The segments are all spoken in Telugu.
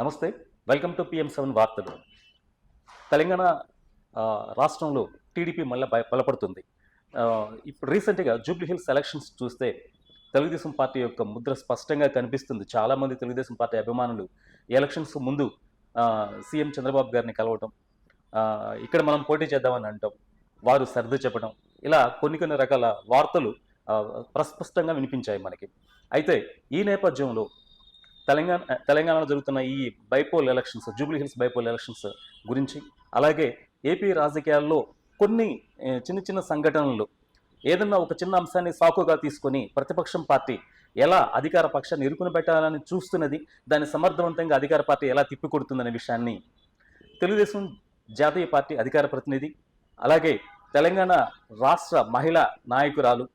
నమస్తే. వెల్కమ్ టు పిఎం సెవెన్ వార్తలు. తెలంగాణ రాష్ట్రంలో టీడీపీ మళ్ళీ బలపడుతుంది. ఇప్పుడు రీసెంట్గా జూబ్లీ హిల్స్ ఎలక్షన్స్ చూస్తే తెలుగుదేశం పార్టీ యొక్క ముద్ర స్పష్టంగా కనిపిస్తుంది. చాలామంది తెలుగుదేశం పార్టీ అభిమానులు ఎలక్షన్స్ ముందు సీఎం చంద్రబాబు గారిని కలవటం ఇక్కడ మనం పోటీ చేద్దామని అంటాం. వారు సర్దు చెప్పడం ఇలా కొన్ని కొన్ని రకాల వార్తలు ప్రస్పష్టంగా వినిపించాయి మనకి. అయితే ఈ నేపథ్యంలో తెలంగాణ తెలంగాణలో జరుగుతున్న ఈ bypoll elections Jubilee Hills bypoll elections గురించి అలాగే ఏపీ రాజకీయాల్లో కొన్ని చిన్న చిన్న సంఘటనలు ఏదన్నా ఒక చిన్న అంశాన్ని సాకుగా తీసుకొని ప్రతిపక్షం పార్టీ ఎలా అధికార పక్షాన్ని ఇరుకుని పెట్టాలని చూస్తున్నది దాన్ని సమర్థవంతంగా అధికార పార్టీ ఎలా తిప్పికొడుతుందనే విషయాన్ని తెలుగుదేశం జాతీయ పార్టీ అధికార ప్రతినిధి అలాగే తెలంగాణ రాష్ట్ర మహిళా నాయకురాలు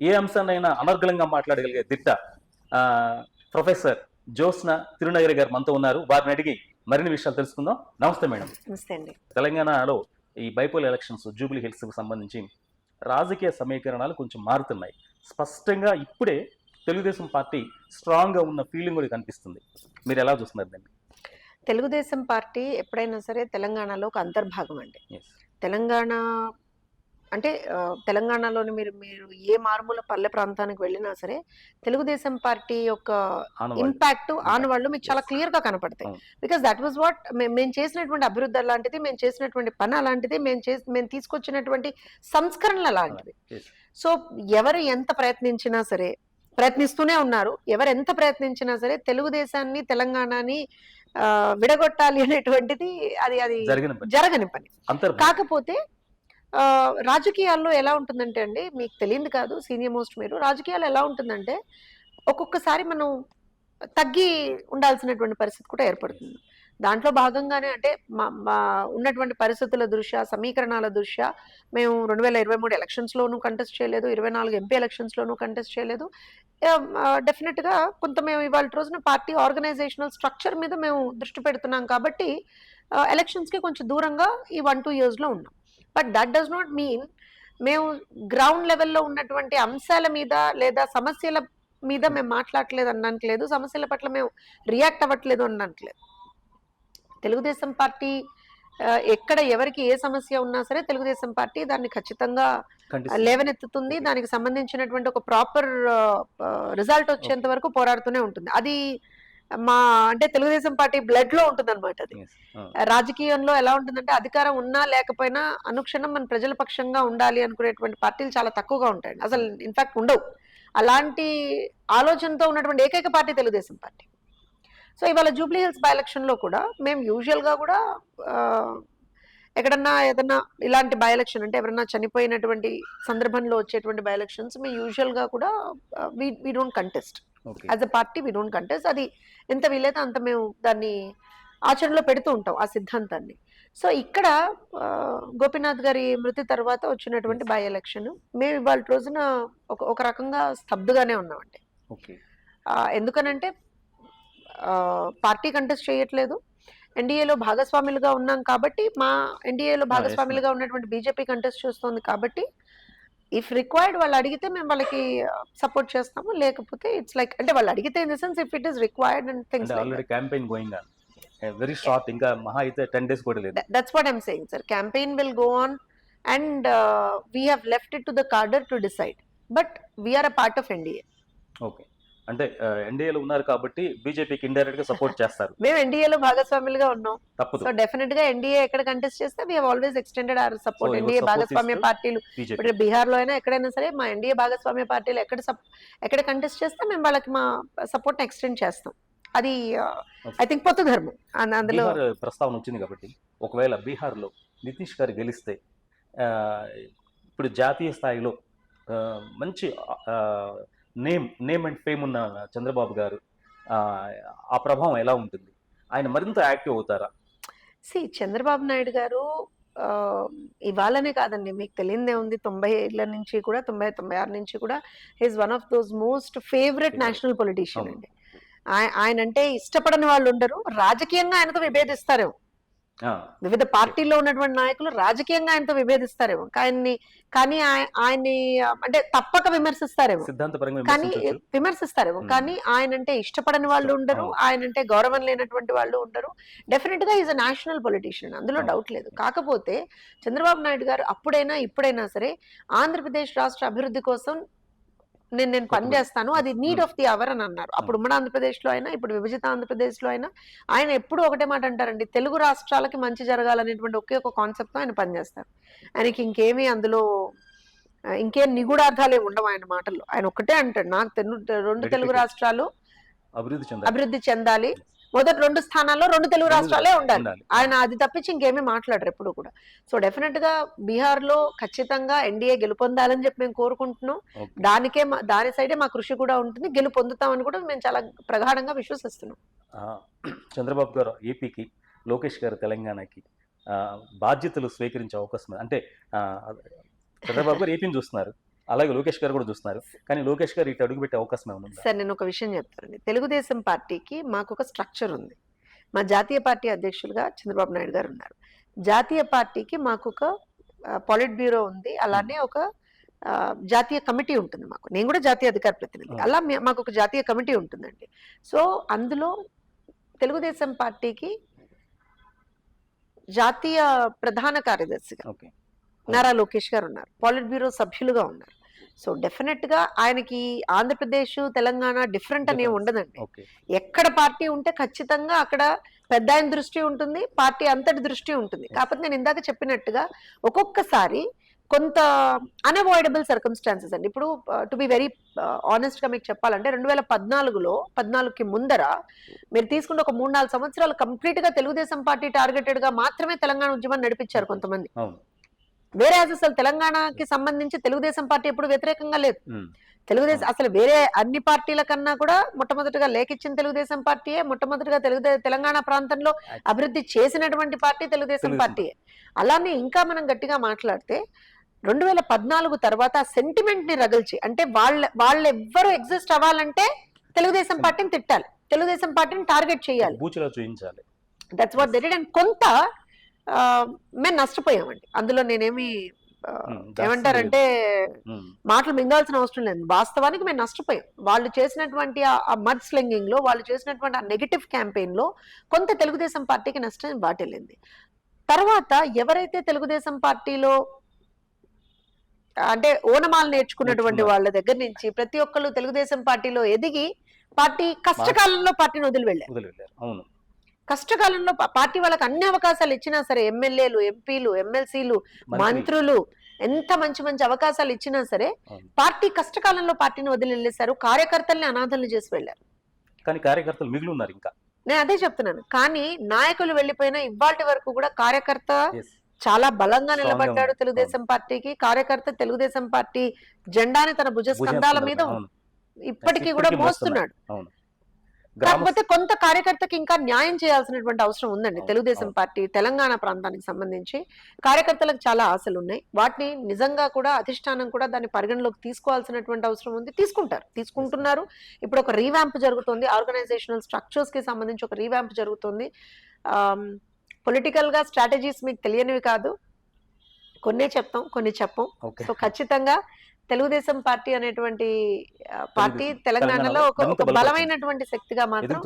ఏ అంశాన్నైనా అనర్గళంగా మాట్లాడగలిగే దిట్ట ప్రొఫెసర్ జ్యోత్స్న తిరునగరి గారు మనతో ఉన్నారు. వారిని అడిగి మరిన్ని విషయాలు తెలుసుకుందాం. నమస్తే మేడం. నమస్తే అండి. తెలంగాణలో ఈ బైపోల్ ఎలక్షన్స్ జూబ్లీ హిల్స్కి సంబంధించి రాజకీయ సమీకరణాలు కొంచెం మారుతున్నాయి. స్పష్టంగా ఇప్పుడే తెలుగుదేశం పార్టీ స్ట్రాంగ్గా ఉన్న ఫీలింగ్ కూడా కనిపిస్తుంది. మీరు ఎలా చూస్తున్నారు దాన్ని? తెలుగుదేశం పార్టీ ఎప్పుడైనా సరే తెలంగాణలో ఒక అంతర్భాగం అండి. తెలంగాణ అంటే తెలంగాణలోని మీరు మీరు ఏ మారుమూల పల్లె ప్రాంతానికి వెళ్ళినా సరే తెలుగుదేశం పార్టీ యొక్క. ఇంపాక్ట్ ఆనవాళ్ళు మీకు చాలా. క్లియర్గా కనపడతాయి. బికాస్ దట్ వాజ్ వాట్ మేము చేసినటువంటి అభివృద్ధి అలాంటిది మేము చేసినటువంటి పని అలాంటిది మేము చేసి మేము తీసుకొచ్చినటువంటి సంస్కరణలు అలాంటివి. సో ఎవరు ఎంత ప్రయత్నించినా సరే ప్రయత్నిస్తూనే ఉన్నారు ఎవరు ఎంత ప్రయత్నించినా సరే తెలుగుదేశాన్ని తెలంగాణని విడగొట్టాలి అనేటువంటిది అది అది జరిగిన పని. కాకపోతే రాజకీయాల్లో ఎలా ఉంటుందంటే అండి మీకు తెలియదు కాదు సీనియర్ మోస్ట్ మీరు రాజకీయాలు ఎలా ఉంటుందంటే ఒక్కొక్కసారి మనం తగ్గి ఉండాల్సినటువంటి పరిస్థితి కూడా ఏర్పడుతుంది. దాంట్లో భాగంగానే అంటే మా మా ఉన్నటువంటి పరిస్థితుల దృష్ట్యా సమీకరణాల దృష్ట్యా మేము రెండు వేల ఇరవై మూడు ఎలక్షన్స్లోనూ కంటెస్ట్ చేయలేదు ఇరవై నాలుగు ఎంపీ ఎలక్షన్స్లోనూ కంటెస్ట్ చేయలేదు. డెఫినెట్గా కొంత మేము ఇవాళ రోజున పార్టీ ఆర్గనైజేషనల్ స్ట్రక్చర్ మీద మేము దృష్టి పెడుతున్నాం కాబట్టి ఎలక్షన్స్కి కొంచెం దూరంగా ఈ వన్ టూ ఇయర్స్లో ఉన్నాం. But that does not mean మేము గ్రౌండ్ లెవెల్లో ఉన్నటువంటి అంశాల మీద లేదా సమస్యల మీద మేము మాట్లాడట్లేదు అనడానికి లేదు సమస్యల పట్ల మేము రియాక్ట్ అవ్వట్లేదు అనడానికి లేదు తెలుగుదేశం పార్టీ ఎక్కడ ఎవరికి ఏ సమస్య ఉన్నా సరే తెలుగుదేశం పార్టీ దాన్ని ఖచ్చితంగా. లేవనెత్తుతుంది. దానికి సంబంధించినటువంటి ఒక ప్రాపర్ రిజల్ట్ వచ్చేంత వరకు పోరాడుతూనే ఉంటుంది. అది మా అంటే తెలుగుదేశం పార్టీ బ్లడ్లో ఉంటుంది అనమాట అది. రాజకీయంలో ఎలా ఉంటుందంటే అధికారం ఉన్నా లేకపోయినా అనుక్షణం మన ప్రజల పక్షంగా ఉండాలి అనుకునేటువంటి పార్టీలు చాలా తక్కువగా ఉంటాయండి. అసలు ఇన్ఫాక్ట్ ఉండవు. అలాంటి ఆలోచనతో ఉన్నటువంటి ఏకైక పార్టీ తెలుగుదేశం పార్టీ. సో ఇవాళ జూబ్లీ హిల్స్ బై ఎలక్షన్లో కూడా మేము యూజువల్గా కూడా ఆ, ఎక్కడన్నా ఏదన్నా ఇలాంటి బై ఎలక్షన్ అంటే ఎవరన్నా చనిపోయినటువంటి సందర్భంలో వచ్చేటువంటి బై ఎలక్షన్స్ మేము యూజువల్గా కూడా we don't contest. As a party we don't contest అది ఎంత వీలైతే అంత మేము దాన్ని ఆచరణలో పెడుతూ ఉంటాం ఆ సిద్ధాంతాన్ని. సో ఇక్కడ గోపీనాథ్ గారి మృతి తర్వాత వచ్చినటువంటి బై ఎలక్షన్ మేము ఇవాళ రోజున ఒక ఒక రకంగా స్తబ్దుగానే ఉన్నామండి. ఎందుకనంటే పార్టీ కంటెస్ట్ చేయట్లేదు. ఎన్డీఏలో భాగస్వాములుగా ఉన్నాం కాబట్టి మా ఎన్డీఏలో భాగస్వాములుగా ఉన్నటువంటి బీజేపీ కంటెస్ట్ చేస్తుంది కాబట్టి ఇఫ్ రిక్వైర్డ్ వాళ్ళు అడిగితే మేము వాళ్ళకి సపోర్ట్ చేస్తాము. లేకపోతే ఇట్స్ లైక్ అంటే వాళ్ళు అడిగితే in the sense if it is required and things already campaign going on very short ఇంకా మహా అయితే టెన్ డేస్ కూడా లేదు. That's what I'm saying sir campaign will go on and we have left it to the cadre to decide but we are a part of NDA okay అంటే ఎన్డీఏలో ఉన్నారు కాబట్టి బీజేపీకి ఇండైరెక్ట్గా సపోర్ట్ చేస్తారు. మేము ఎన్డీఏలో భాగస్వాములుగా ఉన్నాం. తప్పదు. సో డెఫినెట్గా ఎన్డీఏ ఎక్కడ కంటెస్ట్ చేస్తే we always extended our support NDA భాగస్వామ్య పార్టీలు. ఇప్పుడు బీహార్లో అయినా ఎక్కడైనా సరే మా ఎన్డీఏ భాగస్వామ్య పార్టీలు ఎక్కడ ఎక్కడ కంటెస్ట్ చేస్తే మేము వాళ్ళకి మా సపోర్ట్ ఎక్స్టెండ్ చేస్తాం. అది ఐ థింక్ పొత్తు ధర్మం. అంద- అందులో బీహార్ ప్రస్తావన వచ్చింది కాబట్టి ఒకవేళ బీహార్లో నితీష్ గారు గెలిస్తే ఇప్పుడు జాతీయ స్థాయిలో మంచి నేమ్ నేమ్ అండ్ ఫేమ్ ఉన్న చంద్రబాబు గారు ఆ, ప్రభావం ఎలా ఉంటుంది ఆయన మరింత యాక్టివ్ అవుతారా సి చంద్రబాబు నాయుడు గారు ఇవాళనే కాదండి మీకు తెలియదే ఉంది తొంభై ఏళ్ళ నుంచి కూడా తొంభై తొంభై ఆరు నుంచి కూడా is one of those most favourite. National politician. అండి ఆయ- ఆయన అంటే ఇష్టపడని వాళ్ళు ఉండరు రాజకీయంగా ఆయనతో విభేదిస్తారు ఆ, వివిధ పార్టీల్లో ఉన్నటువంటి నాయకులు రాజకీయంగా ఆయనతో విభేదిస్తారేమో. ఆయన్ని కానీ ఆయ- ఆయన్ని అంటే తప్పక విమర్శిస్తారేమో. సిద్ధాంతపరంగా కానీ విమర్శిస్తారేమో. కానీ ఆయన అంటే ఇష్టపడని వాళ్ళు ఉండరు. ఆయన అంటే గౌరవం లేనటువంటి వాళ్ళు ఉండరు. డెఫినెట్గా ఈజ్ అ నేషనల్ పొలిటీషియన్ అందులో. డౌట్ లేదు. కాకపోతే చంద్రబాబు నాయుడు గారు అప్పుడైనా ఇప్పుడైనా సరే ఆంధ్రప్రదేశ్ రాష్ట్ర అభివృద్ధి కోసం నేను నేను పని. చేస్తాను అది నీడ్. ఆఫ్ ది అవర్ అని అన్నారు. అప్పుడు ఉమ్మడి ఆంధ్రప్రదేశ్లో అయినా ఇప్పుడు విభజిత ఆంధ్రప్రదేశ్లో అయినా ఆయన ఎప్పుడు ఒకటే మాట అంటారండి తెలుగు రాష్ట్రాలకి మంచి జరగాలనేటువంటి ఒకే ఒక కాన్సెప్ట్తో ఆయన పనిచేస్తారు ఆయనకి ఇంకేమీ అందులో ఇంకేం నిగూఢార్థాలే ఉండవు ఆయన మాటల్లో. ఆయన ఒక్కటే అంటాడు నాకు రెండు తెలుగు. రాష్ట్రాలు అభివృద్ధి చెందాలి. మొదటి రెండు స్థానాల్లో రెండు తెలుగు రాష్ట్రాలే ఉండాలి. ఆయన అది తప్పించి ఇంకేమీ మాట్లాడరు ఎప్పుడు కూడా సో డెఫినెట్గా బీహార్లో ఖచ్చితంగా ఎన్డీఏ గెలుపొందాలని చెప్పి మేము కోరుకుంటున్నాం. దానికే దాని సైడే మా కృషి కూడా ఉంటుంది గెలుపొందుతామని కూడా మేము చాలా ప్రగాఢంగా విశ్వసిస్తున్నాం చంద్రబాబు గారు ఏపీకి లోకేష్ గారు తెలంగాణకి బాధ్యతలు స్వీకరించే అవకాశం. అంటే చంద్రబాబు గారు ఏపీని చూస్తున్నారు అలాగే లోకేష్ గారు కూడా చూస్తున్నారు. కానీ లోకేష్ గారు ఇటు అడుగు పెట్టే అవకాశం ఏమైనా సార్ నేను ఒక విషయం చెప్తానండి. తెలుగుదేశం పార్టీకి మాకు ఒక స్ట్రక్చర్ ఉంది. మా జాతీయ పార్టీ అధ్యక్షులుగా చంద్రబాబు నాయుడు గారు ఉన్నారు. జాతీయ పార్టీకి మాకు ఒక పాలిట్ బ్యూరో ఉంది. అలానే ఒక జాతీయ కమిటీ ఉంటుంది మాకు. నేను కూడా జాతీయ అధికార ప్రతినిధి. అలా మాకు ఒక జాతీయ కమిటీ ఉంటుందండి. సో అందులో తెలుగుదేశం పార్టీకి జాతీయ ప్రధాన కార్యదర్శిగా ఓకే. నారా లోకేష్ గారు ఉన్నారు. పాలిట్ బ్యూరో సభ్యులుగా ఉన్నారు. సో డెఫినెట్గా ఆయనకి ఆంధ్రప్రదేశ్ తెలంగాణ డిఫరెంట్ అనే Difference. ఉండదండి. ఎక్కడ పార్టీ ఉంటే ఖచ్చితంగా అక్కడ పెద్ద ఆయన దృష్టి ఉంటుంది పార్టీ అంతటి దృష్టి ఉంటుంది. కాకపోతే నేను ఇందాక చెప్పినట్టుగా ఒక్కొక్కసారి కొంత అన్అవాయిడబుల్ సర్కమ్స్టాన్సెస్ అండి. ఇప్పుడు టు బి వెరీ ఆనెస్ట్గా మీకు చెప్పాలంటే రెండు వేల పద్నాలుగులో పద్నాలుగుకి ముందర మీరు తీసుకుంటే ఒక మూడు నాలుగు సంవత్సరాలు కంప్లీట్గా తెలుగుదేశం పార్టీ టార్గెటెడ్గా మాత్రమే తెలంగాణ ఉద్యమాన్ని నడిపించారు కొంతమంది. వేరే అసలు తెలంగాణకి సంబంధించి తెలుగుదేశం పార్టీ ఎప్పుడు వ్యతిరేకంగా లేదు. తెలుగుదేశం అసలు వేరే అన్ని పార్టీల కన్నా కూడా మొట్టమొదటిగా లేఖిచ్చిన తెలుగుదేశం పార్టీయే మొట్టమొదటిగా తెలుగు తెలంగాణ ప్రాంతంలో అభివృద్ధి చేసినటువంటి పార్టీ తెలుగుదేశం పార్టీయే అలానే ఇంకా మనం గట్టిగా మాట్లాడితే రెండు వేల పద్నాలుగు తర్వాత సెంటిమెంట్ని రగిల్చి అంటే వాళ్ళ వాళ్ళు ఎవ్వరు ఎగ్జిస్ట్ అవ్వాలంటే తెలుగుదేశం పార్టీని తిట్టాలి. తెలుగుదేశం పార్టీని టార్గెట్ చేయాలి. దట్స్ వాట్ దెడ్ అండ్ కొంత మేము నష్టపోయామండి. అందులో నేనేమి Hmm, ఏమంటారంటే ఉమ్, మాటలు మింగాల్సిన అవసరం లేదు. వాస్తవానికి మేము నష్టపోయాం. వాళ్ళు చేసినటువంటి ఆ- మడ్ స్లింగింగ్లో వాళ్ళు చేసినటువంటి ఆ నెగిటివ్ క్యాంపెయిన్లో కొంత తెలుగుదేశం పార్టీకి నష్టం వాటిల్లింది. తర్వాత ఎవరైతే తెలుగుదేశం పార్టీలో అంటే ఓనమాలు నేర్చుకున్నటువంటి. వాళ్ళ దగ్గర నుంచి ప్రతి ఒక్కళ్ళు తెలుగుదేశం పార్టీలో ఎదిగి పార్టీ కష్టకాలంలో పార్టీని వదిలి వెళ్ళారు వదిలి వెళ్ళారు అవును. కష్టకాలంలో పార్టీ వాళ్ళకి అన్ని అవకాశాలు ఇచ్చినా సరే ఎమ్మెల్యేలు ఎంపీలు ఎమ్మెల్సీలు మంత్రి- మంత్రులు ఎంత మంచి మంచి అవకాశాలు ఇచ్చినా సరే. పార్టీ కష్టకాలంలో పార్టీని వదిలి వెళ్ళేశారు కార్యకర్తల్ని అనాథలు చేసి వెళ్ళారు. కానీ కార్యకర్తలు మిగిలి ఉన్నారు ఇంకా. నేను అదే చెప్తున్నాను. కానీ నాయకులు వెళ్ళిపోయినా ఇవాటి వరకు కూడా కార్యకర్త. చాలా బలంగా నిలబడ్డాడు. తెలుగుదేశం పార్టీకి. కార్యకర్త తెలుగుదేశం పార్టీ జెండాని తన భుజ స్కంధాల మీద ఇప్పటికీ కూడా మోస్తున్నాడు. కాకపోతే కొంత కార్యకర్తకి ఇంకా న్యాయం చేయాల్సినటువంటి అవసరం ఉందండి. తెలుగుదేశం. పార్టీ తెలంగాణ ప్రాంతానికి సంబంధించి కార్యకర్తలకు చాలా ఆశలు ఉన్నాయి. వాటిని నిజంగా కూడా అధిష్టానం కూడా దాన్ని పరిగణలోకి తీసుకోవాల్సినటువంటి అవసరం ఉంది. తీసుకుంటారు. తీసుకుంటున్నారు. ఇప్పుడు ఒక రీవ్యాంప్ జరుగుతుంది. ఆర్గనైజేషనల్ స్ట్రక్చర్స్కి సంబంధించి ఒక రీవ్యాంప్ జరుగుతుంది. పొలిటికల్గా స్ట్రాటజీస్ మీకు తెలియనివి కాదు. కొన్నే చెప్తాం కొన్ని చెప్పం. సో ఖచ్చితంగా తెలుగుదేశం పార్టీ అనేటువంటి పార్టీ. తెలంగాణలో ఒక. బలమైనటువంటి శక్తిగా మాత్రం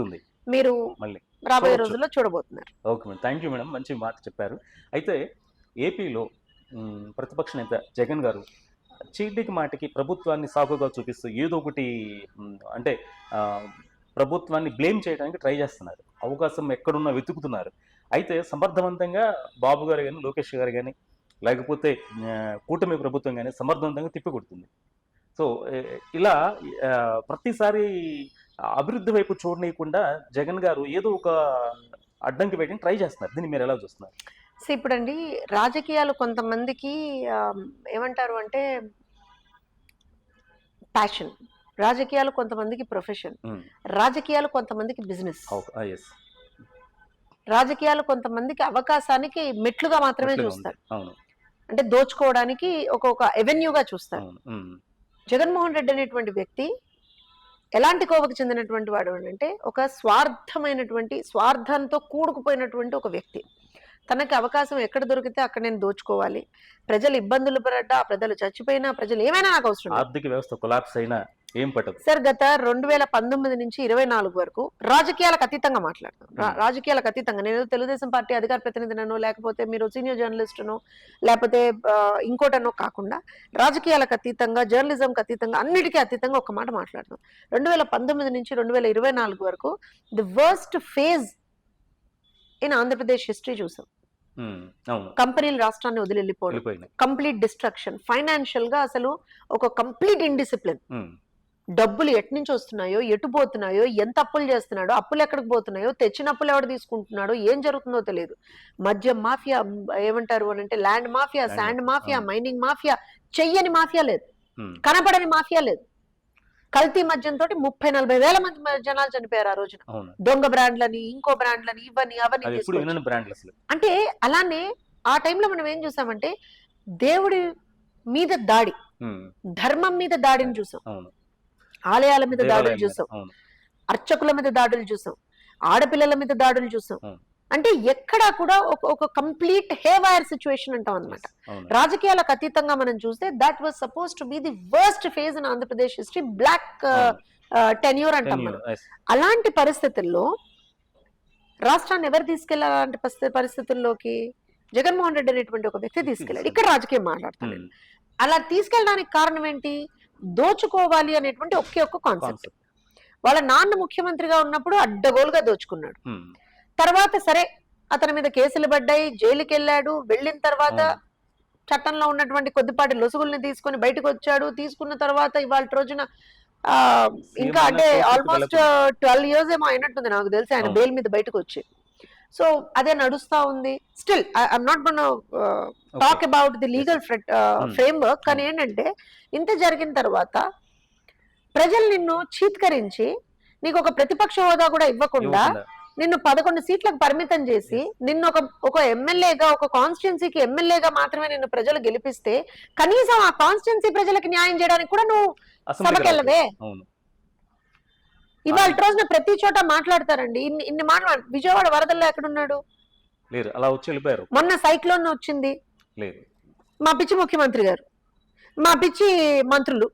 మీరు మళ్ళీ రాబోయే. రోజుల్లో చూడబోతున్నారు okay madam thank you madam మంచి మాట చెప్పారు అయితే ఏపీలో ప్రతిపక్ష నేత జగన్ గారు చీటికి మాటికి ప్రభుత్వాన్ని సాకుగా చూపిస్తూ ఏదో ఒకటి అంటే ప్రభుత్వాన్ని బ్లేమ్ చేయడానికి ట్రై చేస్తున్నారు అవకాశం ఎక్కడున్నా వెతుకుతున్నారు అయితే సమర్థవంతంగా బాబు గారు కానీ లోకేష్ గారు కానీ లేకపోతే కూటమి ప్రభుత్వం కానీ సమర్థవంతంగా తిప్పికొడుతుంది. సో ఇలా ప్రతిసారి అభివృద్ధి వైపు చూడనీయకుండా జగన్ గారు ఏదో ఒక అడ్డంకి పెట్టి ట్రై చేస్తున్నారు. దీన్ని మీరు ఎలా చూస్తున్నారు? సో ఇప్పుడండి రాజకీయాలు కొంతమందికి ఏమంటారు అంటే ప్యాషన్ రాజకీయాలు కొంతమందికి ప్రొఫెషన్ రాజకీయాలు కొంతమందికి బిజినెస్ రాజకీయాలు కొంతమందికి అవకాశానికి మెట్లుగా మాత్రమే చూస్తారు. అవును. అంటే దోచుకోవడానికి ఒక ఒక ఎవెన్యూగా చూస్తారు. జగన్మోహన్ రెడ్డి అనేటువంటి వ్యక్తి ఎలాంటి కోవకు చెందినటువంటి వాడు అంటే ఒక స్వార్థమైనటువంటి స్వార్థంతో కూడుకుపోయినటువంటి ఒక వ్యక్తి. తనకి అవకాశం ఎక్కడ దొరికితే అక్కడ నేను దోచుకోవాలి. ప్రజలు ఇబ్బందులు పడ్డా ప్రజలు చచ్చిపోయినా ప్రజలు ఏమైనా నాకు అవసరం. ఆర్థిక వ్యవస్థ కొలాప్స్ అయినా ఏం పట్టదు. సార్ గత రెండు వేల పంతొమ్మిది నుంచి ఇరవై నాలుగు వరకు రాజకీయాలకు అతీతంగా మాట్లాడతాం రా- Hmm. రాజకీయాలకు అతీతంగా. నేను తెలుగుదేశం పార్టీ అధికార ప్రతినిధినో లేకపోతే మీరు సీనియర్ జర్నలిస్టునో లేకపోతే ఇంకోటనో కాకుండా రాజకీయాలకు అతీతంగా జర్నలిజంకి అతీతంగా అన్నిటికీ అతీతంగా ఒక మాట మాట్లాడతాం రెండు వేల పంతొమ్మిది నుంచి రెండు వేల ఇరవై నాలుగు వరకు the worst phase in Andhra Pradesh history చూసాం. అవును. కంపెనీలు రాష్ట్రాన్ని వదిలి వెళ్ళిపోవడం. వెళ్ళిపోయినాయి కంప్లీట్ డిస్ట్రక్షన్. ఫైనాన్షియల్గా అసలు ఒక కంప్లీట్ ఇండిసిప్లిన్. ఉమ్, డబ్బులు ఎటు నుంచి వస్తున్నాయో ఎటు పోతున్నాయో ఎంత అప్పులు చేస్తున్నాడో అప్పులు ఎక్కడికి పోతున్నాయో తెచ్చిన అప్పులు ఎవడు తీసుకుంటున్నాడో ఏం జరుగుతుందో తెలియదు. మద్యం మాఫియా ఏమంటారు అని అంటే ల్యాండ్ మాఫియా శాండ్ మాఫియా అవును. మైనింగ్ మాఫియా చెయ్యని మాఫియా లేదు. కనపడని మాఫియా లేదు. కల్తీ మద్యం తోటి ముప్పై నలభై వేల మంది జనాలు చనిపోయారు ఆ రోజున. అవును. దొంగ బ్రాండ్లని ఇంకో బ్రాండ్లని బ్రాండ్లు అసలు. అంటే అలానే ఆ టైంలో మనం ఏం చూసామంటే దేవుడి మీద దాడి. ధర్మం మీద దాడిని చూసాం. అవును. ఆలయాల మీద దాడులు మీద, చూసాం అవును. అర్చకుల మీద దాడులు చూసాం ఆడపిల్లల మీద దాడులు చూసాం Hmm. అంటే ఎక్కడా కూడా ఒక ఒక కంప్లీట్ హేవైర్ సిచ్యువేషన్ అంటాం అనమాట రాజకీయాలకు అతీతంగా మనం చూస్తే that was suppose to be the worst phase in Andhra Pradesh history black. Tenure అంటాం మనం. అలాంటి పరిస్థితుల్లో రాష్ట్రాన్ని ఎవరు పరిస్థి- పరిస్థితుల్లోకి? జగన్మోహన్ రెడ్డి అనేటువంటి ఒక వ్యక్తి తీసుకెళ్ళాడు. ఇక్కడ రాజకీయం మాట్లాడతాను ఉమ్, అలా తీసుకెళ్ళడానికి కారణం ఏంటి? దోచుకోవాలి అనేటువంటి ఒకే ఒక్క కాన్సెప్ట్. వాళ్ళ నాన్న ముఖ్యమంత్రిగా ఉన్నప్పుడు అడ్డగోలుగా దోచుకున్నాడు తర్వాత సరే అతని మీద కేసులు పడ్డాయి జైలుకి వెళ్ళాడు వెళ్ళిన తర్వాత. చట్టంలో ఉన్నటువంటి కొద్దిపాటి లొసుగుల్ని తీసుకొని బయటకు వచ్చాడు తీసుకున్న తర్వాత ఇవాళ రోజున ఇంకా అంటే ఆల్మోస్ట్ ట్వెల్వ్ ఇయర్స్ ఏమో అయినట్టుంది నాకు తెలిసి ఆయన. బెయిల్ మీద బయటకు వచ్చి సో అదే నడుస్తా ఉంది. Still I'm not gone Okay. Talk about the legal Hmm. Framework కానీ ఏంటంటే ఇంత జరిగిన తర్వాత ప్రజలు నిన్ను చీత్కరించి నీకు ఒక ప్రతిపక్ష హోదా కూడా ఇవ్వకుండా. నిన్ను పదకొండు సీట్లకు పరిమితం చేసి నిన్ను ఒక ఒక ఎమ్మెల్యేగా ఒక కాన్స్టిట్యున్సీకి ఎమ్మెల్యేగా మాత్రమే నిన్ను ప్రజలు గెలిపిస్తే కనీసం ఆ కాన్స్టిట్యున్సీ ప్రజలకు న్యాయం చేయడానికి కూడా నువ్వు సభకెళ్ళవే. ఇవాళ రోజున ప్రతి చోట మాట్లాడతారండి. ఇన్ని ఇన్ని మాట్లాడు విజయవాడ వరదల్లో ఎక్కడున్నాడు? లేరు అలా వచ్చి వెళ్ళిపోయారు. మొన్న సైక్లోన్ వచ్చింది. లేదు. మా పిచ్చి ముఖ్యమంత్రి గారు మా పిచ్చి మంత్రులు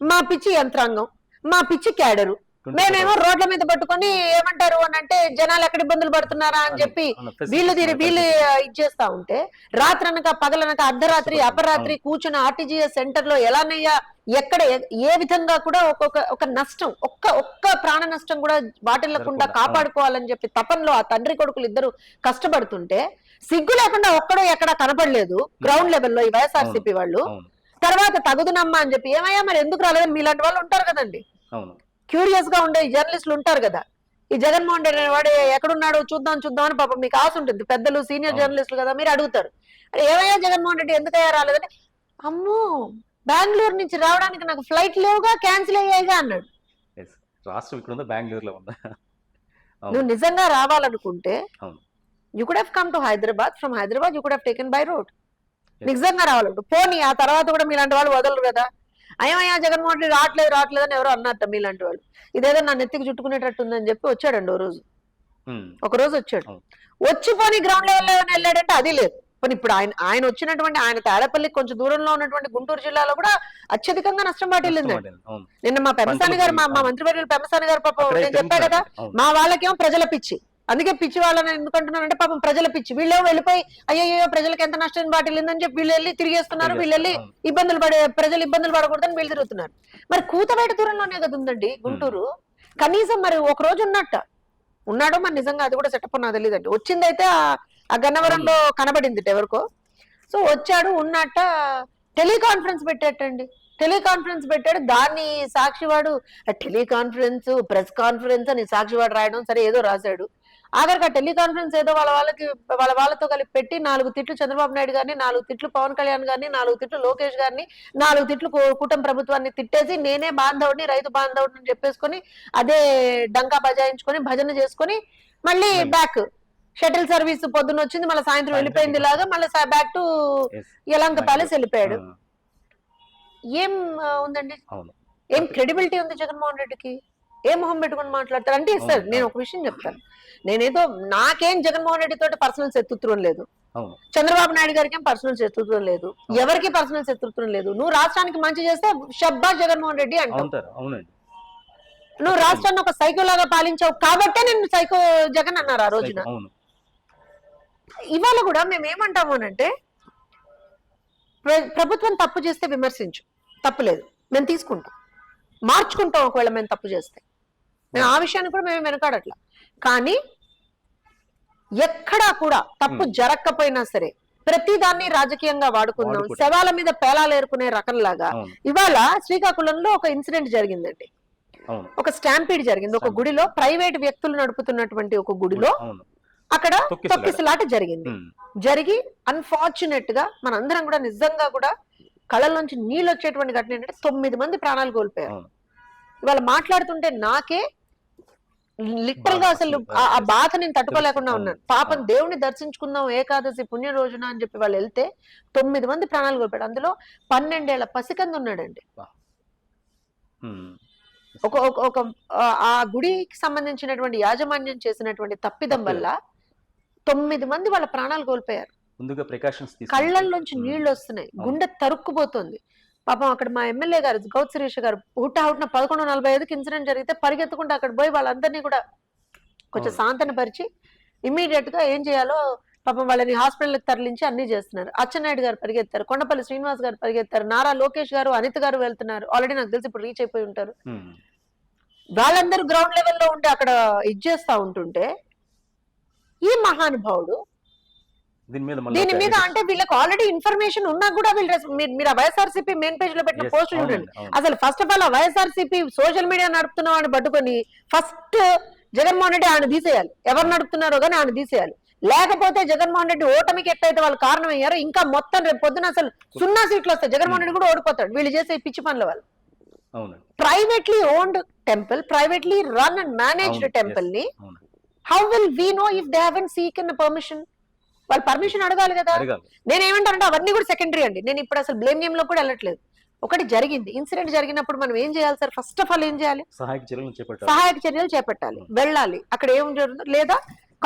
మా పిచ్చి యంత్రాంగం మా పిచ్చి క్యాడరు మేమేమో రోడ్ల మీద పట్టుకొని ఏమంటారు అని అంటే జనాలు ఎక్కడ ఇబ్బందులు పడుతున్నారా? అని చెప్పి వీళ్ళు దీని వీళ్ళు ఇచ్చేస్తా ఉంటే రాత్రనక పగలనక అర్ధరాత్రి అపరాత్రి కూర్చుని ఆర్టీజీఎస్ సెంటర్లో ఎలానయ్యా ఎక్కడ ఏ- విధంగా కూడా ఒక్కొక్క ఒక నష్టం ఒక్క ఒక్క ప్రాణ నష్టం కూడా వాటిల్లకుండా కాపాడుకోవాలని చెప్పి తపనలో ఆ తండ్రి కొడుకులు ఇద్దరు కష్టపడుతుంటే సిగ్గు లేకుండా ఒక్కడో ఎక్కడ కనపడలేదు గ్రౌండ్ లెవెల్లో ఈ వైఎస్ఆర్సీపీ వాళ్ళు. తర్వాత తగుదునమ్మా అని చెప్పి ఏమయ్యా మరి ఎందుకు రాలేదని? మీలాంటి వాళ్ళు ఉంటారు కదండి. అవును. క్యూరియస్గా ఉండే జర్నలిస్టులు ఉంటారు కదా. ఈ జగన్మోహన్ రెడ్డి వాడు ఎక్కడున్నాడో చూద్దాం చూద్దాం అని పాపం మీకు ఆశ ఉంటుంది. పెద్దలు సీనియర్. జర్నలిస్టులు కదా మీరు అడుగుతారు. ఏమయ్యా జగన్మోహన్ రెడ్డి ఎందుకయ్యా రాలేదంటే అమ్మో బెంగళూరు నుంచి రావడానికి నాకు ఫ్లైట్ లేవుగా క్యాన్సిల్ అయ్యాయిగా అన్నాడు. రాష్ట్రం ఇక్కడ ఉందా బెంగళూరులో ఉందా. నువ్వు నిజంగా రావాలనుకుంటే. You could have come to Hyderabad from Hyderabad you could have taken by road. నిజంగా రావాలంటు పోనీ ఆ తర్వాత కూడా మీలాంటి వాళ్ళు వదలరు కదా. అయ్యమయ్యా జగన్మోహన్ రెడ్డి రావట్లేదు రావట్లేదు అని ఎవరో అన్నారట మీలాంటి వాళ్ళు. ఇదేదో నా నెత్తికి చుట్టుకునేటట్టు ఉందని చెప్పి వచ్చాడండి ఓ రోజు. ఒక రోజు వచ్చాడు. వచ్చి పోనీ గ్రౌండ్ లెవెల్లో వెళ్ళాడంటే అది లేదు. పోనీ ఇప్పుడు ఆయన ఆయన వచ్చినటువంటి ఆయన తాడపల్లి కొంచెం దూరంలో ఉన్నటువంటి గుంటూరు జిల్లాలో కూడా అత్యధికంగా నష్టం వాటిల్లిందండి. అవును. నిన్న మా పెమసాని గారు మా. మంత్రివర్యులు పెమసాని గారు పాపం నేను చెప్పా కదా? మా వాళ్ళకేమో ప్రజల పిచ్చి. అందుకే పిచ్చి వాళ్ళని ఎందుకు అంటున్నానంటే పాపం ప్రజల పిచ్చి. వీళ్ళేమో వెళ్ళిపోయి అయ్యో ప్రజలకు ఎంత నష్టం వాటిల్లిందని చెప్పి వీళ్ళు వెళ్ళి తిరిగేస్తున్నారు వీళ్ళు వెళ్ళి. ఇబ్బందులు పడే ప్రజలు ఇబ్బందులు పడకూడదని వీళ్ళు తిరుగుతున్నారు. మరి కూతబయట దూరంలోనే కదా ఉందండి గుంటూరు. కనీసం మరి ఒక రోజు ఉన్నట్ట. ఉన్నాడో మరి నిజంగా అది కూడా సెటప్ నాకు తెలియదండి వచ్చిందైతే ఆ- ఆ గన్నవరంలో కనబడింది ఎవరికో. సో వచ్చాడు ఉన్నట్ట. టెలికాన్ఫరెన్స్ పెట్టేటండి. టెలికాన్ఫరెన్స్ పెట్టాడు. దాన్ని సాక్షివాడు టెలికాన్ఫరెన్స్ ప్రెస్ కాన్ఫరెన్స్ అని సాక్షివాడు రాయడం సరే ఏదో రాశాడు. ఆఖరికి ఆ టెలికాన్ఫరెన్స్ ఏదో వాళ్ళ వాళ్ళకి వాళ్ళ వాళ్ళతో కలిపి పెట్టి నాలుగు తిట్లు చంద్రబాబు నాయుడు గారిని నాలుగు తిట్లు పవన్ కళ్యాణ్ గారిని నాలుగు తిట్లు లోకేష్ గారిని నాలుగు తిట్లు కూటమి ప్రభుత్వాన్ని తిట్టేసి నేనే బాంధవుడిని రైతు బాంధవుడిని అని చెప్పేసుకొని అదే డంకా బజాయించుకొని భజన చేసుకొని మళ్ళీ. బ్యాక్ షటిల్ సర్వీస్ పొద్దున్న వచ్చింది మళ్ళీ సాయంత్రం వెళ్ళిపోయింది లాగా మళ్ళీ బ్యాక్ టు. యలంక ప్యాలెస్ వెళ్ళిపోయాడు. ఏం ఉందండి? ఏం క్రెడిబిలిటీ ఉంది జగన్మోహన్ రెడ్డికి? ఏ మొహం పెట్టుకొని మాట్లాడతారు? అంటే సార్ నేను ఒక విషయం చెప్తాను. నేనేదో నాకేం జగన్మోహన్ రెడ్డి తోటి పర్సనల్ శత్రుత్వం లేదు. చంద్రబాబు నాయుడు గారికి ఏం పర్సనల్ శత్రుత్వం లేదు. ఎవరికి పర్సనల్ శత్రుత్వం లేదు. నువ్వు రాష్ట్రానికి మంచి చేస్తే షబ్బా జగన్మోహన్ రెడ్డి అవునండి. నువ్వు రాష్ట్రాన్ని ఒక సైకో లాగా పాలించావు కాబట్టే నేను సైకో జగన్ అన్నారు ఆ రోజున. ఇవాళ కూడా మేము ఏమంటాము అని అంటే ప్ర- ప్రభుత్వం తప్పు చేస్తే విమర్శించు. తప్పులేదు మేము తీసుకుంటాం. మార్చుకుంటాం ఒకవేళ మేము తప్పు చేస్తే. మేము ఆ విషయాన్ని కూడా మేము వెనకాడట్లా కానీ ఎక్కడా కూడా తప్పు. జరగకపోయినా సరే ప్రతి దాన్ని రాజకీయంగా వాడుకుందాం వాడుకుంటాం. శవాల మీద పేలాలు ఏరుకునే రకంలాగా ఇవాళ శ్రీకాకుళంలో ఒక ఇన్సిడెంట్ జరిగిందండి ఒక స్టాంపీడ్ జరిగింది ఒక. గుడిలో ప్రైవేట్ వ్యక్తులు నడుపుతున్నటువంటి ఒక గుడిలో అక్కడ తొక్కిసలాట. జరిగింది. జరిగి అన్ఫార్చునేట్గా మనందరం కూడా నిజంగా కూడా కళ్ళలోంచి నీళ్ళు వచ్చేటువంటి ఘటన ఏంటంటే తొమ్మిది మంది ప్రాణాలు కోల్పోయారు ఇవాళ మాట్లాడుతుంటే నాకే లిటరల్గా అసలు ఆ- బాధ నేను తట్టుకోలేకుండా ఉన్నాను. పాపం. దేవుని దర్శించుకుందాం ఏకాదశి పుణ్య రోజున అని చెప్పి వాళ్ళు వెళ్తే తొమ్మిది మంది ప్రాణాలు కోల్పోయాడు అందులో పన్నెండేళ్ళ పసికందు ఉన్నాడండి. ఒక ఒక- ఆ- గుడికి సంబంధించినటువంటి యాజమాన్యం చేసినటువంటి తప్పిదం. వల్ల తొమ్మిది మంది వాళ్ళ ప్రాణాలు కోల్పోయారు. ముందుగా ప్రికాషన్స్ కళ్ళల్లోంచి నీళ్ళు వస్తున్నాయి. గుండె తరుక్కుపోతుంది. పాపం అక్కడ మా ఎమ్మెల్యే గారు గౌత్ సురేష్ గారు హుట్టా హుట్టిన పదకొండు నలభై ఐదుకి ఇన్సిడెంట్ జరిగితే పరిగెత్తుకుంటూ అక్కడ పోయి వాళ్ళందరినీ కూడా కొంచెం. సాంతనపరిచి ఇమీడియట్గా ఏం చేయాలో పాపం వాళ్ళని హాస్పిటల్కి తరలించి అన్ని చేస్తున్నారు. అచ్చెన్నాయుడు గారు పరిగెత్తారు కొండపల్లి శ్రీనివాస్ గారు పరిగెత్తారు నారా లోకేష్ గారు అనిత గారు వెళ్తున్నారు. ఆల్రెడీ నాకు తెలిసి ఇప్పుడు రీచ్ అయిపోయి ఉంటారు. వాళ్ళందరూ గ్రౌండ్ లెవెల్లో ఉండి అక్కడ ఇది చేస్తా ఉంటుంటే ఈ మహానుభావుడు దీని మీద దీని మీద అంటే వీళ్ళకి ఆల్రెడీ ఇన్ఫర్మేషన్ ఉన్నా కూడా వీళ్ళు మీరు- ఆ వైఎస్ఆర్సీపీ మెయిన్ పేజ్లో పెట్టిన పోస్ట్ చూడండి. అసలు ఫస్ట్ ఆఫ్ ఆల్ ఆ వైఎస్ఆర్సీపీ సోషల్ మీడియా నడుపుతున్నాం అని పట్టుకొని ఫస్ట్ జగన్మోహన్ రెడ్డి ఆయన తీసేయాలి. ఎవరు నడుపుతున్నారో కానీ ఆయన తీసేయాలి. లేకపోతే జగన్మోహన్ రెడ్డి ఓటమికి ఎట్లయితే వాళ్ళు కారణం అయ్యారో ఇంకా మొత్తం రేపు పొద్దున అసలు సున్నా సీట్లు వస్తాయి. జగన్మోహన్ రెడ్డి కూడా ఓడిపోతాడు. వీళ్ళు చేసే పిచ్చి పనుల అవునండి. Privately owned temple privately run and managed టెంపుల్ని how will we know if they haven't seek permission వాళ్ళు పర్మిషన్ అడగాలి కదా. నేను ఏమంటానంటే అవన్నీ కూడా సెకండరీ అండి. నేను ఇప్పుడు అసలు బ్లేమ్ గేమ్లో కూడా వెళ్ళట్లేదు. ఒకటి జరిగింది. ఇన్సిడెంట్ జరిగినప్పుడు మనం ఏం చేయాలి సార్? ఫస్ట్ ఆఫ్ ఆల్ ఏం చేయాలి? సహాయక చర్యలను చేపట్టాలి. సహాయక చర్యలు చేపట్టాలి. వెళ్ళాలి. అక్కడ ఏం జరుగుతుందో లేదా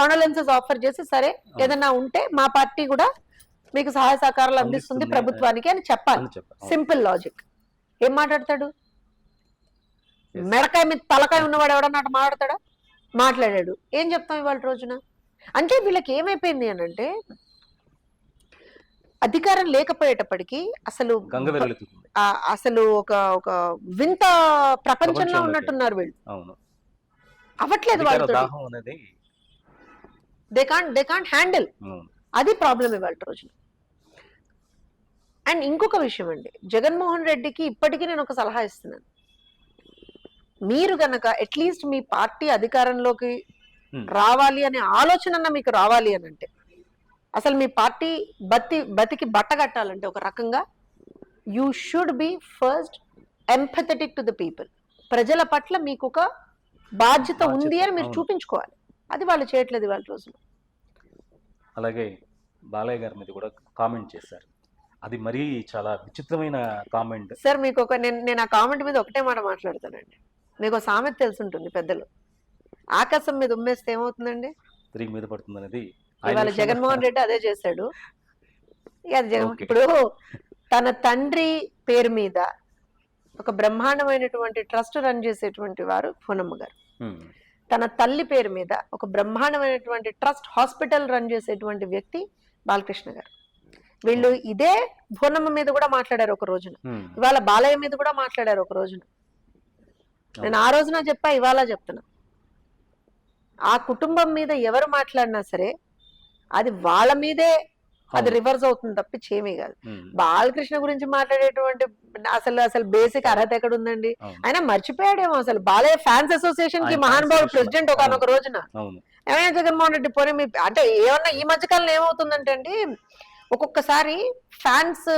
కాండోలెన్సెస్ ఆఫర్ చేసి సరే ఏదన్నా ఉంటే మా పార్టీ కూడా మీకు సహాయ సహకారాలు అందిస్తుంది. ప్రభుత్వానికి అని చెప్పాలి. సింపుల్ లాజిక్ ఏం మాట్లాడతాడు. మెడకాయ మీద తలకాయ ఉన్నవాడు ఎవడన్నా మాట్లాడతాడా? మాట్లాడాడు. ఏం చెప్తాం ఇవాళ రోజున? అంటే వీళ్ళకి ఏమైపోయింది అని అంటే అధికారం లేకపోయేటప్పటికి అసలు అసలు ఒక ఒక వింత ప్రపంచంలో. ఉన్నట్టున్నారు వీళ్ళు. అవును. అవ్వట్లేదు they can't they can't handle. అది ప్రాబ్లం ఇవాళ రోజున. అండ్ ఇంకొక విషయం అండి. జగన్మోహన్ రెడ్డికి ఇప్పటికీ నేను ఒక సలహా ఇస్తున్నాను. మీరు గనక అట్లీస్ట్ మీ పార్టీ అధికారంలోకి. రావాలి అనే ఆలోచన మీకు రావాలి అని అంటే అసలు మీ పార్టీ బతి బతికి బట్ట కట్టాలంటే ఒక రకంగా you should be first empathetic to the people ప్రజల పట్ల మీకు ఒక బాధ్యత. ఉంది అని మీరు. చూపించుకోవాలి. అది వాళ్ళు చేయట్లేదు ఇవాళ రోజున అలాగే బాలయ్య గారి మీద కూడా కామెంట్ చేశారు. అది మరీ చాలా విచిత్రమైన కామెంట్ సార్ మీకు ఒక నేను నేను ఆ కామెంట్ మీద ఒకటే మాట మాట్లాడతానండి. మీకు సామెత తెలిసి ఉంటుంది పెద్దలు. ఆకాశం మీద ఉమ్మేస్తే ఏమవుతుందండి? తిరిగి మీద పడుతుంది అనేది ఇవాళ జగన్మోహన్ రెడ్డి అదే చేశాడు. అది జగన్. ఇప్పుడు తన తండ్రి పేరు మీద ఒక బ్రహ్మాండమైనటువంటి ట్రస్ట్ రన్ చేసేటువంటి వారు పూనమ్మ గారు. తన తల్లి పేరు మీద ఒక బ్రహ్మాండమైనటువంటి ట్రస్ట్ హాస్పిటల్ రన్ చేసేటువంటి వ్యక్తి బాలకృష్ణ గారు. వీళ్ళు ఇదే భూనమ్మ మీద కూడా మాట్లాడారు ఒక రోజున. ఇవాళ బాలయ్య మీద కూడా మాట్లాడారు ఒక రోజున. నేను ఆ రోజున చెప్పా ఇవాళ చెప్తున్నా. ఆ కుటుంబం మీద ఎవరు మాట్లాడినా సరే అది వాళ్ళ మీదే అది రివర్స్ అవుతుంది తప్పించి ఏమీ కాదు. బాలకృష్ణ గురించి మాట్లాడేటువంటి అసలు అసలు బేసిక్ అర్హత ఎక్కడ ఉందండి. ఆయన మర్చిపోయాడేమో అసలు. బాలయ్య ఫ్యాన్స్ అసోసియేషన్కి మహానుభావుడు. ప్రెసిడెంట్ ఒక రోజున. ఏమైనా జగన్మోహన్ రెడ్డి పోనీ మీ అంటే ఏమన్నా ఈ మధ్యకాలంలో ఏమవుతుందంటే అండి ఒక్కొక్కసారి ఫ్యాన్స్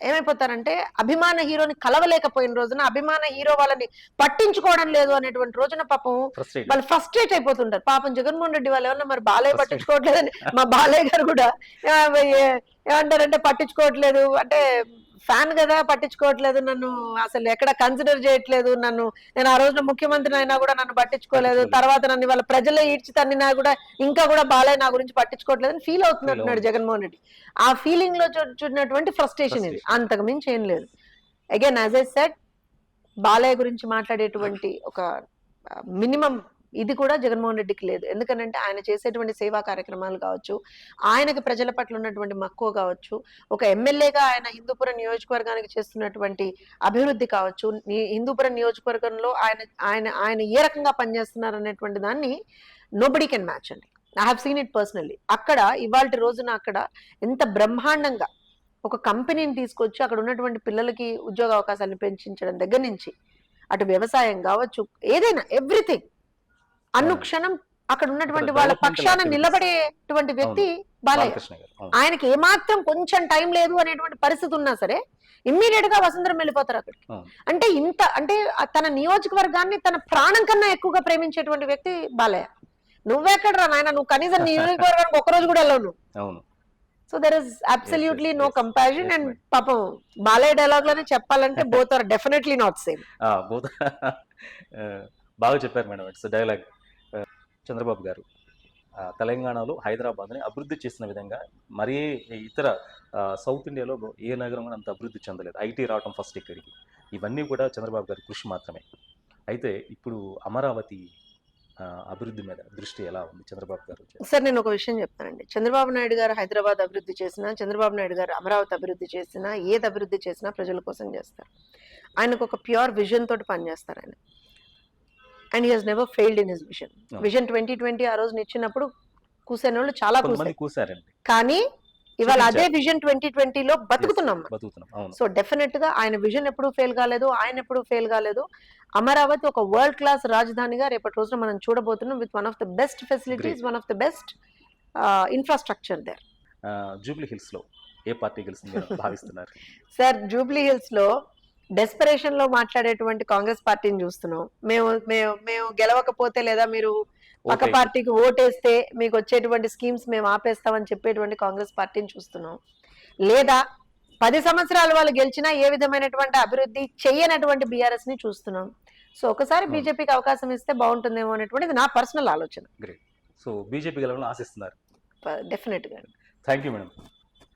ఏమైపోతారంటే అభిమాన హీరోని కలవలేకపోయిన రోజున అభిమాన హీరో వాళ్ళని పట్టించుకోవడం లేదు అనేటువంటి రోజున పాపం వాళ్ళు ఫస్ట్రేట్ అయిపోతుంటారు. పాపం జగన్మోహన్ రెడ్డి వాళ్ళు ఏమన్నా మరి బాలయ్య. పట్టించుకోవట్లేదని మా బాలయ్య గారు కూడా "ఏ- ఏ- ఏమంటారంటే పట్టించుకోవట్లేదు. అంటే ఫ్యాన్ కదా పట్టించుకోవట్లేదు నన్ను అసలు ఎక్కడ కన్సిడర్ చేయట్లేదు నన్ను నేను ఆ రోజున ముఖ్యమంత్రి అయినా కూడా నన్ను పట్టించుకోలేదు. తర్వాత నన్ను వాళ్ళ ప్రజల్లో ఈడ్చి తన్నినా కూడా ఇంకా కూడా బాలయ్య నా గురించి పట్టించుకోవట్లేదు అని ఫీల్ అవుతున్నట్టున్నాడు. జగన్మోహన్ రెడ్డి ఆ ఫీలింగ్లో చూ- చూడినటువంటి ఫ్రస్ట్రేషన్ ఇది. అంతకు మించి ఏం లేదు again as I said Balayya గురించి మాట్లాడేటువంటి ఒక మినిమం ఇది కూడా జగన్మోహన్ రెడ్డికి లేదు. ఎందుకనంటే ఆయన చేసేటువంటి సేవా కార్యక్రమాలు కావచ్చు ఆయనకి ప్రజల పట్ల ఉన్నటువంటి మక్కువ కావచ్చు ఒక ఎమ్మెల్యేగా ఆయన హిందూపురం నియోజకవర్గానికి చేస్తున్నటువంటి అభివృద్ధి కావచ్చు హిందూపురం నియోజకవర్గంలో ఆయన ఆయన ఆయన ఏ రకంగా పనిచేస్తున్నారు అనేటువంటి దాన్ని నోబడీ కెన్ మ్యాచ్ అండి. I have seen it personally అక్కడ ఇవాళ రోజున అక్కడ ఎంత బ్రహ్మాండంగా ఒక కంపెనీని తీసుకొచ్చి అక్కడ ఉన్నటువంటి పిల్లలకి ఉద్యోగ అవకాశాలను పెంచడం దగ్గర నుంచి అటు వ్యవసాయం కావచ్చు ఏదైనా ఎవ్రీథింగ్ అనుక్షణం అక్కడ ఉన్నటువంటి వాళ్ళ పక్షాన. నిలబడేటువంటి వ్యక్తి బాలయ్య. ఆయనకి ఏమాత్రం కొంచెం టైం లేదు అనేటువంటి పరిస్థితి ఉన్నా సరే ఇమ్మీడియట్గా వసుంధరం వెళ్ళిపోతారు అక్కడికి. అంటే ఇంత అంటే తన నియోజకవర్గాన్ని తన ప్రాణం కన్నా ఎక్కువగా ప్రేమించేటువంటి వ్యక్తి బాలయ్య. నువ్వెక్కడరా నాయన? నువ్వు కనీసం నీ నియోజకవర్గానికి ఒక రోజు కూడా వెళ్ళవు అవును. So there is absolutely no. Comparison and. పాపం బాలయ్య డైలాగ్లోనే చెప్పాలంటే both are definitely not same బాగా చెప్పారు మేడం. ఇట్స్ డైలాగ్ చంద్రబాబు గారు. తెలంగాణలో హైదరాబాద్ని అభివృద్ధి చేసిన విధంగా మరీ ఇతర సౌత్ ఇండియాలో ఏ నగరం కూడా అంత అభివృద్ధి చెందలేదు. ఐటీ రావటం ఫస్ట్ ఇక్కడికి. ఇవన్నీ కూడా చంద్రబాబు గారి కృషి మాత్రమే. అయితే ఇప్పుడు అమరావతి అభివృద్ధి మీద దృష్టి ఎలా ఉంది చంద్రబాబు గారు? సార్ నేను ఒక విషయం చెప్తానండి. చంద్రబాబు నాయుడు గారు హైదరాబాద్ అభివృద్ధి చేసినా చంద్రబాబు నాయుడు గారు అమరావతి అభివృద్ధి చేసినా ఏది అభివృద్ధి చేసినా ప్రజల కోసం చేస్తారు. ఆయనకు ఒక ప్యూర్ విజన్ తోటి పనిచేస్తారు ఆయన. And he has never failed in his vision. Vision twenty twenty ఆ రోజు ఇచ్చినప్పుడు కూసిన వాళ్ళు చాలా కూసారండి. కానీ ఇవాళ అదే. విజన్ ట్వంటీ ట్వంటీలో బతుకుతున్నాం. బతుకుతున్నాం. సో డెఫినెట్గా ఆయన విజన్ ఎప్పుడు ఫెయిల్ కాలేదు ఆయన ఎప్పుడు ఫెయిల్ కాలేదు. అమరావతి ఒక వరల్డ్ క్లాస్ రాజధానిగా రేపటి రోజున మనం చూడబోతున్నాం with one of the best facilities one of the best infrastructure there Jubilee హిల్స్లో ఏ పార్టీ గెలుస్తుంది భావిస్తున్నారు? సార్ జూబ్లీ హిల్స్లో డెస్పరేషన్లో మాట్లాడేటువంటి కాంగ్రెస్ పార్టీని చూస్తున్నాం. మేము మేము మేము గెలవకపోతే లేదా మీరు పక్క. పార్టీకి ఓటేస్తే మీకు వచ్చేటువంటి స్కీమ్స్ మేము ఆపేస్తామని చెప్పేటువంటి కాంగ్రెస్ పార్టీని చూస్తున్నాం. లేదా పది సంవత్సరాలు వాళ్ళు గెలిచినా ఏ విధమైనటువంటి అభివృద్ధి చెయ్యనటువంటి బీఆర్ఎస్ని చూస్తున్నాం. సో ఒకసారి Hmm. బీజేపీకి అవకాశం ఇస్తే బాగుంటుందేమో అనేటువంటిది నా పర్సనల్ ఆలోచన. సో బీజేపీ గెలవాలని ఆశిస్తున్నారు. డెఫినెట్గా థ్యాంక్ యూ మేడం